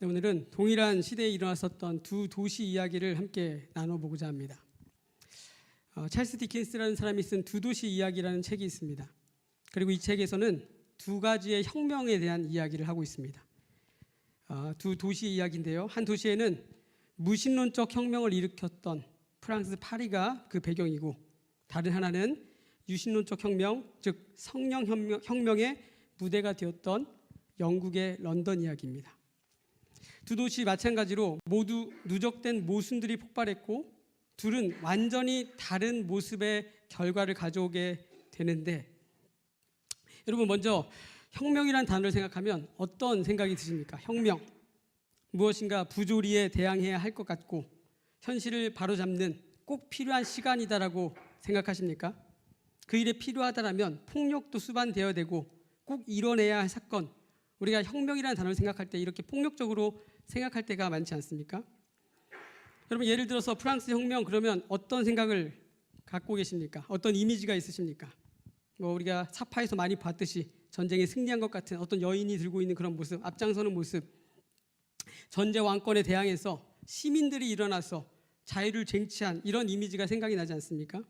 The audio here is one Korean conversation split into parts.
네, 오늘은 동일한 시대에 일어났었던 두 도시 이야기를 함께 나눠보고자 합니다. 어, 찰스 디킨스라는 사람이 쓴 두 도시 이야기라는 책이 있습니다. 그리고 이 책에서는 두 가지의 혁명에 대한 이야기를 하고 있습니다. 어, 두 도시 이야기인데요. 한 도시에는 무신론적 혁명을 일으켰던 프랑스 파리가 그 배경이고 다른 하나는 유신론적 혁명, 즉 성령 혁명, 혁명의 무대가 되었던 영국의 런던 이야기입니다. 두 도시 마찬가지로 모두 누적된 모순들이 폭발했고 둘은 완전히 다른 모습의 결과를 가져오게 되는데 여러분 먼저 혁명이란 단어를 생각하면 어떤 생각이 드십니까? 혁명 무엇인가 부조리에 대항해야 할 것 같고 현실을 바로잡는 꼭 필요한 시간이다라고 생각하십니까? 그 일에 필요하다라면 폭력도 수반되어야 되고 꼭 이뤄내야 할 사건 우리가 혁명이라는 단어를 생각할 때 이렇게 폭력적으로 생각할 때가 많지 않습니까? 여러분 예를 들어서 프랑스 혁명 그러면 어떤 생각을 갖고 계십니까? 어떤 이미지가 있으십니까? 뭐 우리가 사파에서 많이 봤듯이 전쟁에 승리한 것 같은 어떤 여인이 들고 있는 그런 모습, 앞장서는 모습, 전제 왕권에 대항해서 시민들이 일어나서 자유를 쟁취한 이런 이미지가 생각이 나지 않습니까?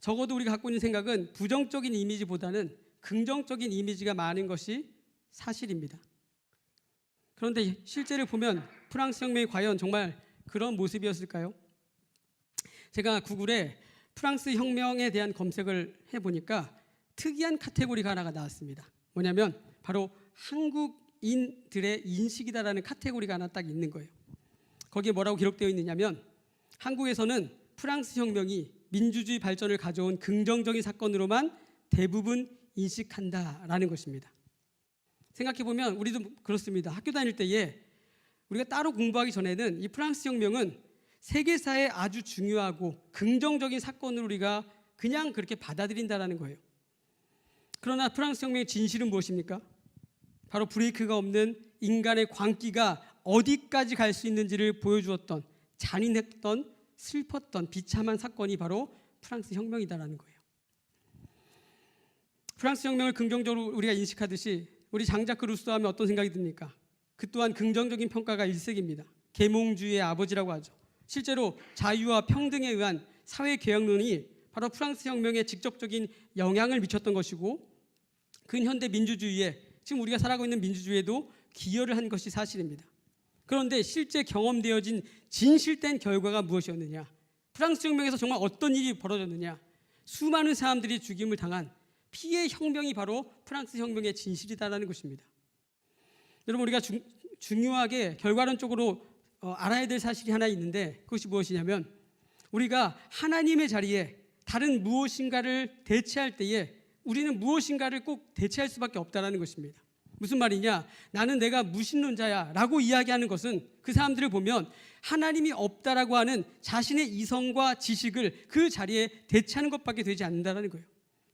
적어도 우리가 갖고 있는 생각은 부정적인 이미지보다는 긍정적인 이미지가 많은 것이 사실입니다. 그런데 실제를 보면 프랑스 혁명이 과연 정말 그런 모습이었을까요? 제가 구글에 프랑스 혁명에 대한 검색을 해보니까 특이한 카테고리가 하나가 나왔습니다. 뭐냐면 바로 한국인들의 인식이다라는 카테고리가 하나 딱 있는 거예요. 거기에 뭐라고 기록되어 있느냐면 한국에서는 프랑스 혁명이 민주주의 발전을 가져온 긍정적인 사건으로만 대부분 인식한다라는 것입니다. 생각해 보면 우리도 그렇습니다. 학교 다닐 때에 우리가 따로 공부하기 전에는 이 프랑스 혁명은 세계사에 아주 중요하고 긍정적인 사건으로 우리가 그냥 그렇게 받아들인다라는 거예요. 그러나 프랑스 혁명의 진실은 무엇입니까? 바로 브레이크가 없는 인간의 광기가 어디까지 갈 수 있는지를 보여주었던 잔인했던 슬펐던 비참한 사건이 바로 프랑스 혁명이다라는 거예요. 프랑스 혁명을 긍정적으로 우리가 인식하듯이 우리 장자크 루소 하면 어떤 생각이 듭니까? 그 또한 긍정적인 평가가 일색입니다. 계몽주의의 아버지라고 하죠. 실제로 자유와 평등에 의한 사회 개혁론이 바로 프랑스 혁명에 직접적인 영향을 미쳤던 것이고 근현대 민주주의에 지금 우리가 살아가고 있는 민주주의에도 기여를 한 것이 사실입니다. 그런데 실제 경험되어진 진실된 결과가 무엇이었느냐? 프랑스 혁명에서 정말 어떤 일이 벌어졌느냐? 수많은 사람들이 죽임을 당한 피해 혁명이 바로 프랑스 혁명의 진실이다라는 것입니다. 여러분 우리가 중, 중요하게 결과론적으로 어, 알아야 될 사실이 하나 있는데 그것이 무엇이냐면 우리가 하나님의 자리에 다른 무엇인가를 대체할 때에 우리는 무엇인가를 꼭 대체할 수밖에 없다라는 것입니다. 무슨 말이냐? 나는 내가 무신론자야라고 이야기하는 것은 그 사람들을 보면 하나님이 없다라고 하는 자신의 이성과 지식을 그 자리에 대체하는 것밖에 되지 않는다라는 거예요.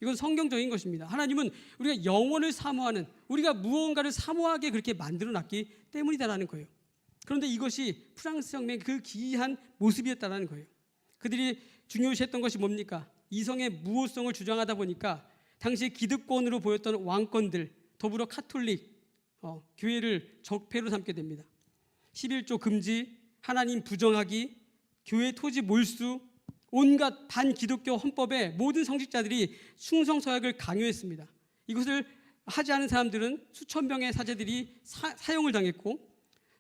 이건 성경적인 것입니다. 하나님은 우리가 영원을 사모하는 우리가 무언가를 사모하게 그렇게 만들어 놨기 때문이다라는 거예요. 그런데 이것이 프랑스 혁명의 그 기이한 모습이었다라는 거예요. 그들이 중요시했던 것이 뭡니까? 이성의 무호성을 주장하다 보니까 당시 기득권으로 보였던 왕권들 더불어 카톨릭 어, 교회를 적폐로 삼게 됩니다. 11조 금지, 하나님 부정하기, 교회 토지 몰수, 온갖 반기독교 헌법에 모든 성직자들이 충성 서약을 강요했습니다. 이것을 하지 않은 사람들은 수천 명의 사제들이 사, 사형을 당했고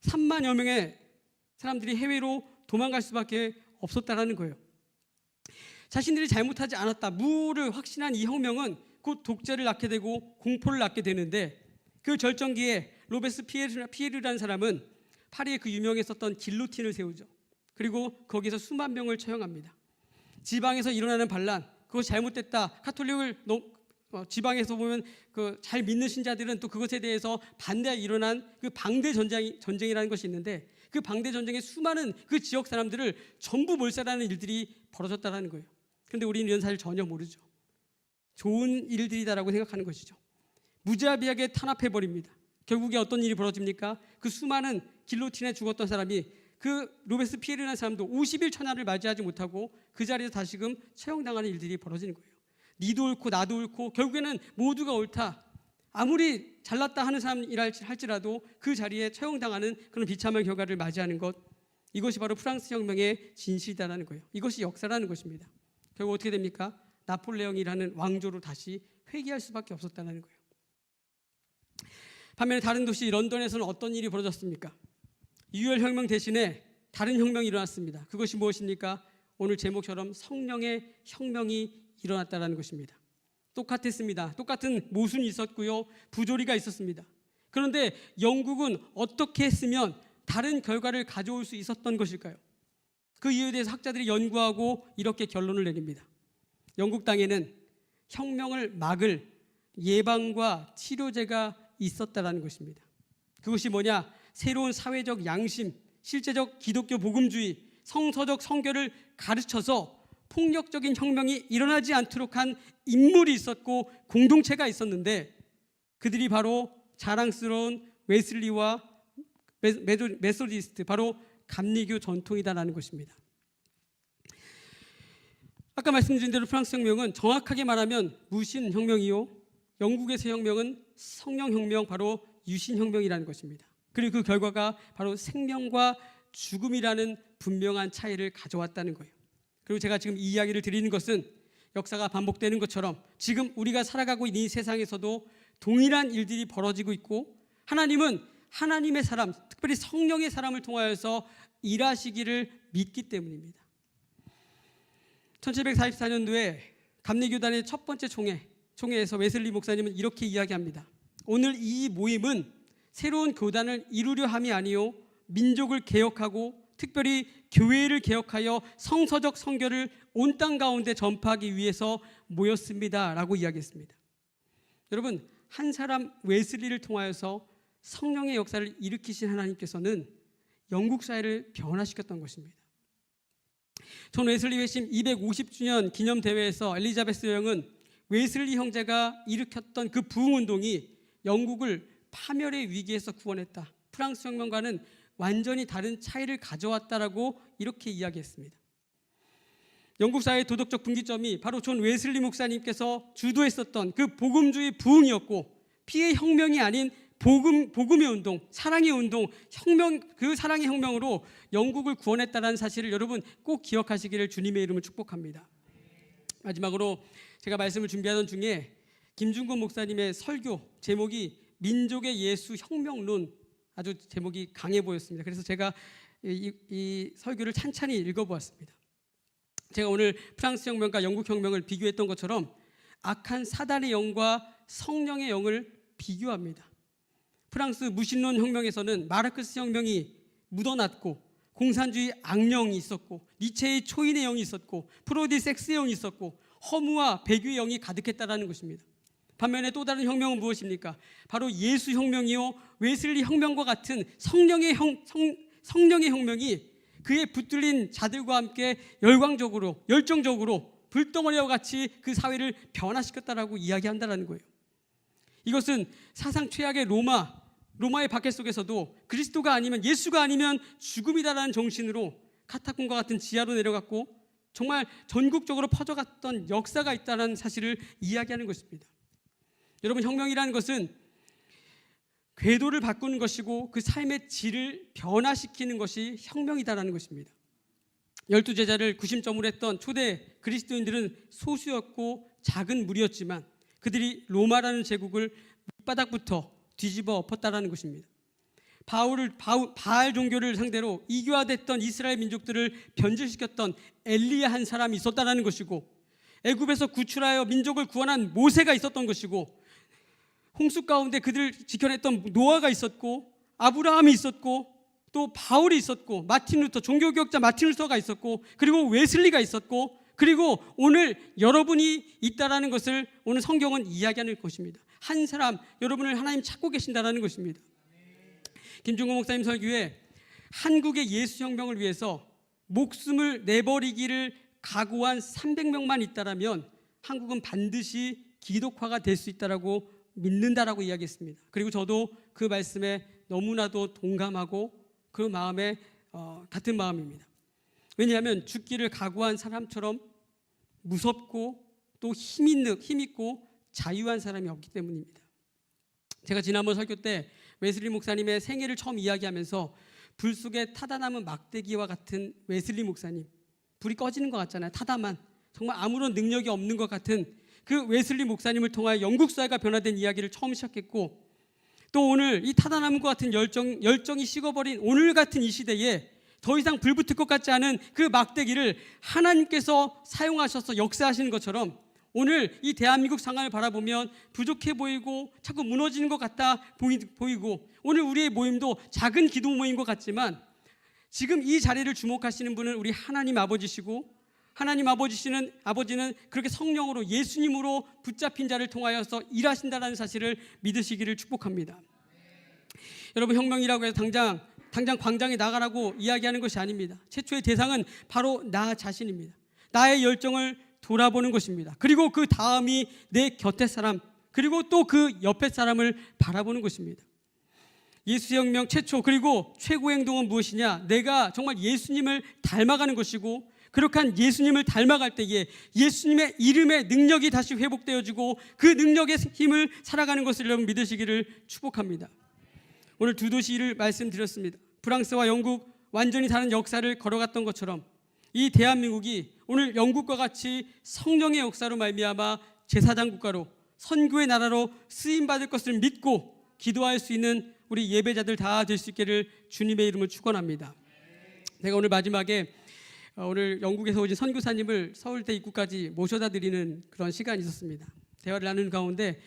3만여 명의 사람들이 해외로 도망갈 수밖에 없었다라는 거예요. 자신들이 잘못하지 않았다. 무를 확신한 이 혁명은 곧 독재를 낳게 되고 공포를 낳게 되는데 그 절정기에 로베스 피에르라는 사람은 파리에 그 유명했었던 길로틴을 세우죠. 그리고 거기서 수만 명을 처형합니다. 지방에서 일어나는 반란, 그것이 잘못됐다. 카톨릭을 어, 지방에서 보면 그 잘 믿는 신자들은 또 그것에 대해서 반대에 일어난 그 방대 전쟁, 전쟁이라는 것이 있는데 그 방대 전쟁에 수많은 그 지역 사람들을 전부 몰살하는 일들이 벌어졌다는 거예요. 그런데 우리는 이런 사실 전혀 모르죠. 좋은 일들이다라고 생각하는 것이죠. 무자비하게 탄압해 버립니다. 결국에 어떤 일이 벌어집니까? 그 수많은 길로틴에 죽었던 사람이 그 로베스 피에르라는 사람도 50일 천하를 맞이하지 못하고 그 자리에서 다시금 처형당하는 일들이 벌어지는 거예요. 니도 옳고 나도 옳고 결국에는 모두가 옳다. 아무리 잘났다 하는 사람이라 할지라도 그 자리에 처형당하는 그런 비참한 결과를 맞이하는 것 이것이 바로 프랑스 혁명의 진실이다라는 거예요. 이것이 역사라는 것입니다. 결국 어떻게 됩니까? 나폴레옹이라는 왕조로 다시 회귀할 수밖에 없었다는 거예요. 반면에 다른 도시 런던에서는 어떤 일이 벌어졌습니까? 유혈 혁명 대신에 다른 혁명이 일어났습니다. 그것이 무엇입니까? 오늘 제목처럼 성령의 혁명이 일어났다라는 것입니다. 똑같았습니다. 똑같은 모순이 있었고요. 부조리가 있었습니다. 그런데 영국은 어떻게 했으면 다른 결과를 가져올 수 있었던 것일까요? 그 이유에 대해서 학자들이 연구하고 이렇게 결론을 내립니다. 영국 땅에는 혁명을 막을 예방과 치료제가 있었다라는 것입니다. 그것이 뭐냐? 새로운 사회적 양심, 실제적 기독교 복음주의, 성서적 성결을 가르쳐서 폭력적인 혁명이 일어나지 않도록 한 인물이 있었고 공동체가 있었는데 그들이 바로 자랑스러운 웨슬리와 메소디스트 바로 감리교 전통이다라는 것입니다. 아까 말씀드린 대로 프랑스 혁명은 정확하게 말하면 무신 혁명이요. 영국에서 혁명은 성령 혁명 바로 유신 혁명이라는 것입니다. 그리고 그 결과가 바로 생명과 죽음이라는 분명한 차이를 가져왔다는 거예요. 그리고 제가 지금 이 이야기를 드리는 것은 역사가 반복되는 것처럼 지금 우리가 살아가고 있는 이 세상에서도 동일한 일들이 벌어지고 있고 하나님은 하나님의 사람, 특별히 성령의 사람을 통하여서 일하시기를 믿기 때문입니다. 1744년도에 감리교단의 첫 번째 총회, 총회에서 웨슬리 목사님은 이렇게 이야기합니다. 오늘 이 모임은 새로운 교단을 이루려 함이 아니요 민족을 개혁하고 특별히 교회를 개혁하여 성서적 성결을 온땅 가운데 전파하기 위해서 모였습니다라고 이야기했습니다. 여러분 한 사람 웨슬리를 통하여서 성령의 역사를 일으키신 하나님께서는 영국 사회를 변화시켰던 것입니다. 존 웨슬리 회심 250주년 기념 대회에서 엘리자베스 여왕은 웨슬리 형제가 일으켰던 그 부흥 운동이 영국을 파멸의 위기에서 구원했다. 프랑스 혁명과는 완전히 다른 차이를 가져왔다라고 이렇게 이야기했습니다. 영국 사회의 도덕적 분기점이 바로 존 웨슬리 목사님께서 주도했었던 그 복음주의 부흥이었고 피해 혁명이 아닌 복음 복음의 운동, 사랑의 운동, 혁명 그 사랑의 혁명으로 영국을 구원했다라는 사실을 여러분 꼭 기억하시기를 주님의 이름을 축복합니다. 마지막으로 제가 말씀을 준비하던 중에 김중곤 목사님의 설교 제목이 민족의 예수 혁명론 아주 제목이 강해 보였습니다. 그래서 제가 이, 이 설교를 찬찬히 읽어보았습니다. 제가 오늘 프랑스 혁명과 영국 혁명을 비교했던 것처럼 악한 사단의 영과 성령의 영을 비교합니다. 프랑스 무신론 혁명에서는 마르크스 혁명이 묻어났고 공산주의 악령이 있었고 니체의 초인의 영이 있었고 프로디 섹스의 영이 있었고 허무와 배교의 영이 가득했다라는 것입니다. 반면에 또 다른 혁명은 무엇입니까? 바로 예수 혁명이요 웨슬리 혁명과 같은 성령의 형, 성, 성령의 혁명이 그의 붙들린 자들과 함께 열광적으로 열정적으로 불덩어리와 같이 그 사회를 변화시켰다라고 이야기한다라는 거예요. 이것은 사상 최악의 로마 로마의 박해 속에서도 그리스도가 아니면 예수가 아니면 죽음이다라는 정신으로 카타콤과 같은 지하로 내려갔고 정말 전국적으로 퍼져갔던 역사가 있다는 사실을 이야기하는 것입니다. 여러분 혁명이라는 것은 궤도를 바꾸는 것이고 그 삶의 질을 변화시키는 것이 혁명이다라는 것입니다. 열두 제자를 구심점으로 했던 초대 그리스도인들은 소수였고 작은 무리였지만 그들이 로마라는 제국을 밑바닥부터 뒤집어 엎었다라는 것입니다. 바울을 바울, 바알 종교를 상대로 이교화됐던 이스라엘 민족들을 변질시켰던 엘리야 한 사람이 있었다라는 것이고 애굽에서 구출하여 민족을 구원한 모세가 있었던 것이고 홍수 가운데 그들을 지켜냈던 노아가 있었고 아브라함이 있었고 또 바울이 있었고 마틴 루터 종교개혁자 마틴 루터가 있었고 그리고 웨슬리가 있었고 그리고 오늘 여러분이 있다라는 것을 오늘 성경은 이야기하는 것입니다. 한 사람 여러분을 하나님 찾고 계신다라는 것입니다. 김중호 목사님 설교에 한국의 예수 혁명을 위해서 목숨을 내버리기를 각오한 300명만 있다라면 한국은 반드시 기독화가 될 수 있다라고 믿는다라고 이야기했습니다. 그리고 저도 그 말씀에 너무나도 동감하고 그 마음에 어, 같은 마음입니다. 왜냐하면 죽기를 각오한 사람처럼 무섭고 또 힘 있는 힘 있고 자유한 사람이 없기 때문입니다. 제가 지난번 설교 때 웨슬리 목사님의 생애를 처음 이야기하면서 불 속에 타다 남은 막대기와 같은 웨슬리 목사님 불이 꺼지는 것 같잖아요. 타다만 정말 아무런 능력이 없는 것 같은 그 웨슬리 목사님을 통하여 영국 사회가 변화된 이야기를 처음 시작했고 또 오늘 이 타다나무과 같은 열정, 열정이 식어버린 오늘 같은 이 시대에 더 이상 불 붙을 것 같지 않은 그 막대기를 하나님께서 사용하셔서 역사하시는 것처럼 오늘 이 대한민국 상황을 바라보면 부족해 보이고 자꾸 무너지는 것 같다 보이, 보이고 오늘 우리의 모임도 작은 기도 모임인 것 같지만 지금 이 자리를 주목하시는 분은 우리 하나님 아버지시고 하나님 아버지시는 아버지는 그렇게 성령으로 예수님으로 붙잡힌 자를 통하여서 일하신다라는 사실을 믿으시기를 축복합니다. 여러분 혁명이라고 해서 당장 당장 광장에 나가라고 이야기하는 것이 아닙니다. 최초의 대상은 바로 나 자신입니다. 나의 열정을 돌아보는 것입니다. 그리고 그 다음이 내 곁에 사람 그리고 또 그 옆에 사람을 바라보는 것입니다. 예수혁명 최초 그리고 최고의 행동은 무엇이냐? 내가 정말 예수님을 닮아가는 것이고 그렇게 한 예수님을 닮아갈 때에 예수님의 이름의 능력이 다시 회복되어지고 그 능력의 힘을 살아가는 것을 여러분 믿으시기를 축복합니다. 오늘 두 도시를 말씀드렸습니다. 프랑스와 영국 완전히 다른 역사를 걸어갔던 것처럼 이 대한민국이 오늘 영국과 같이 성령의 역사로 말미암아 제사장 국가로 선교의 나라로 쓰임 받을 것을 믿고 기도할 수 있는 우리 예배자들 다 될 수 있기를 주님의 이름을 축원합니다. 제가 오늘 마지막에 어, 오늘 영국에서 오신 선교사님을 서울대 입구까지 모셔다 드리는 그런 시간이 있었습니다. 대화를 나누는 가운데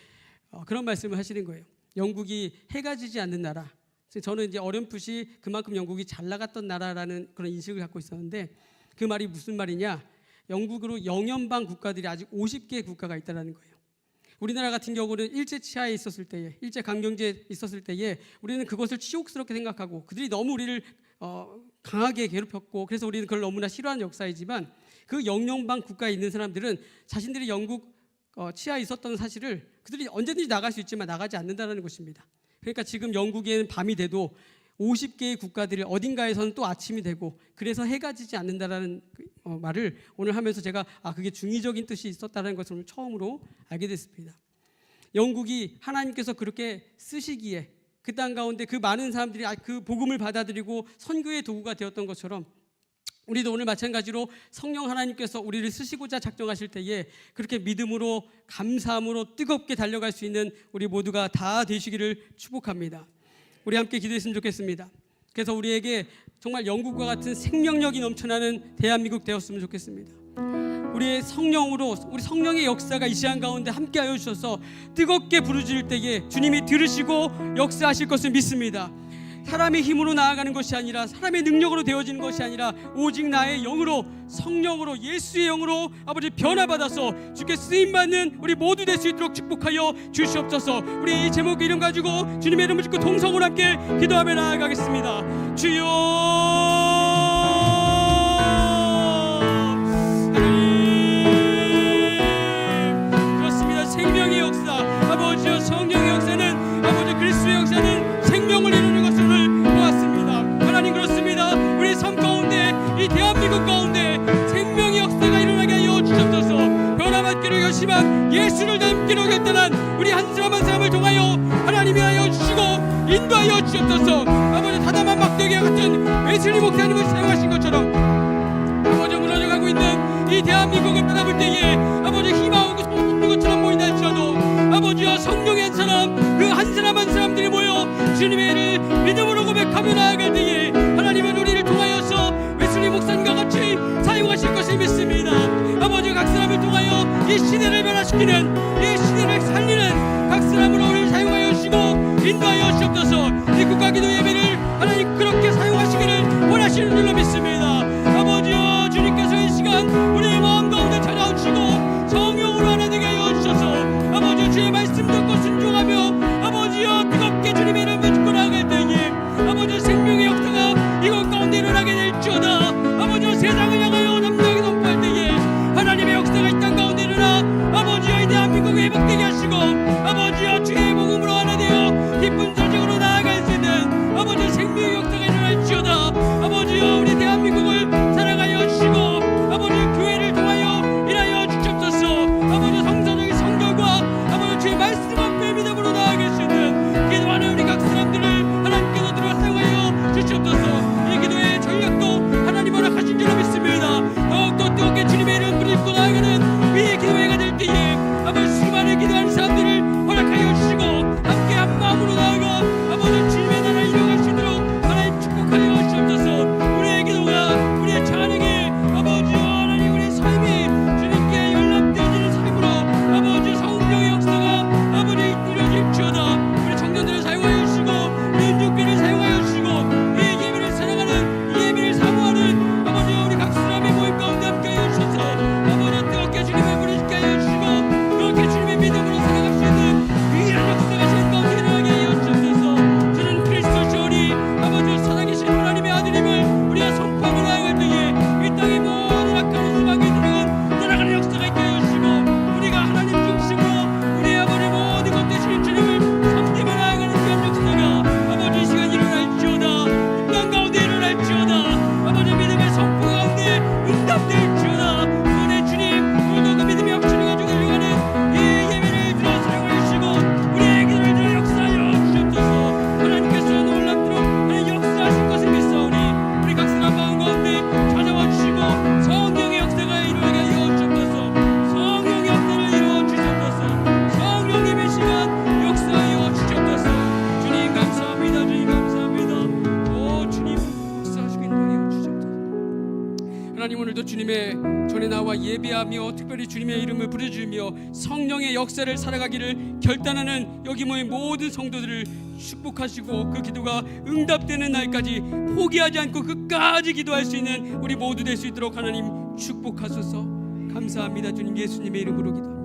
어, 그런 말씀을 하시는 거예요. 영국이 해가 지지 않는 나라. 저는 이제 어렴풋이 그만큼 영국이 잘 나갔던 나라라는 그런 인식을 갖고 있었는데 그 말이 무슨 말이냐? 영국으로 영연방 국가들이 아직 50개 국가가 있다라는 거예요. 우리나라 같은 경우는 일제 치하에 있었을 때에 일제 강경제에 있었을 때에 우리는 그것을 치욕스럽게 생각하고 그들이 너무 우리를 어, 강하게 괴롭혔고 그래서 우리는 그걸 너무나 싫어하는 역사이지만 그 영연방 국가에 있는 사람들은 자신들이 영국 어, 치하에 있었던 사실을 그들이 언제든지 나갈 수 있지만 나가지 않는다는 것입니다. 그러니까 지금 영국에는 밤이 돼도 50개의 국가들이 어딘가에서는 또 아침이 되고 그래서 해가 지지 않는다라는 그, 어, 말을 오늘 하면서 제가 아 그게 중의적인 뜻이 있었다는 것을 처음으로 알게 됐습니다. 영국이 하나님께서 그렇게 쓰시기에 그 땅 가운데 그 많은 사람들이 아, 그 복음을 받아들이고 선교의 도구가 되었던 것처럼 우리도 오늘 마찬가지로 성령 하나님께서 우리를 쓰시고자 작정하실 때에 그렇게 믿음으로 감사함으로 뜨겁게 달려갈 수 있는 우리 모두가 다 되시기를 축복합니다. 우리 함께 기도했으면 좋겠습니다. 그래서 우리에게 정말 영국과 같은 생명력이 넘쳐나는 대한민국 되었으면 좋겠습니다. 우리의 성령으로 우리 성령의 역사가 이 시간 가운데 함께하여 주셔서 뜨겁게 부르짖을 때에 주님이 들으시고 역사하실 것을 믿습니다. 사람의 힘으로 나아가는 것이 아니라 사람의 능력으로 되어지는 것이 아니라 오직 나의 영으로 성령으로 예수의 영으로 아버지 변화받아서 주께 쓰임 받는 우리 모두 될 수 있도록 축복하여 주시옵소서. 우리 이 제목 이름 가지고 주님의 이름을 짓고 동성으로 함께 기도하며 나아가겠습니다. 주여 이 대한민국 가운데 생명의 역사가 일어나게 하여 주옵소서. 변화받기로 결심한 예수를 닮기로 결단한 우리 한 사람 한 사람을 통하여 하나님이 하여 주시고 인도하여 주옵소서. 아버지 다담한 막대기와 같은 웨슬리 목사님을 사용하신 것처럼 아버지 무너져가고 있는 이 대한민국을 바라볼 때에 아버지 희망하고 소망 것처럼 보인다 할지라도 아버지와 성령의 한 사람 그 한 사람 한 사람들이 모여 주님의 일을 믿음으로 고백하며 나아갈 때에 변화시키는 이 시대를 살리는 각 사람으로 우리를 사용하여 주시고 인도하여 주옵소서. 이 국가 기도 예배를 주님의 전에 나와 예배하며 특별히 주님의 이름을 부르짖으며 성령의 역사를 살아가기를 결단하는 여기 모인 모든 성도들을 축복하시고 그 기도가 응답되는 날까지 포기하지 않고 끝까지 기도할 수 있는 우리 모두 될 수 있도록 하나님 축복하소서. 감사합니다. 주님 예수님의 이름으로 기도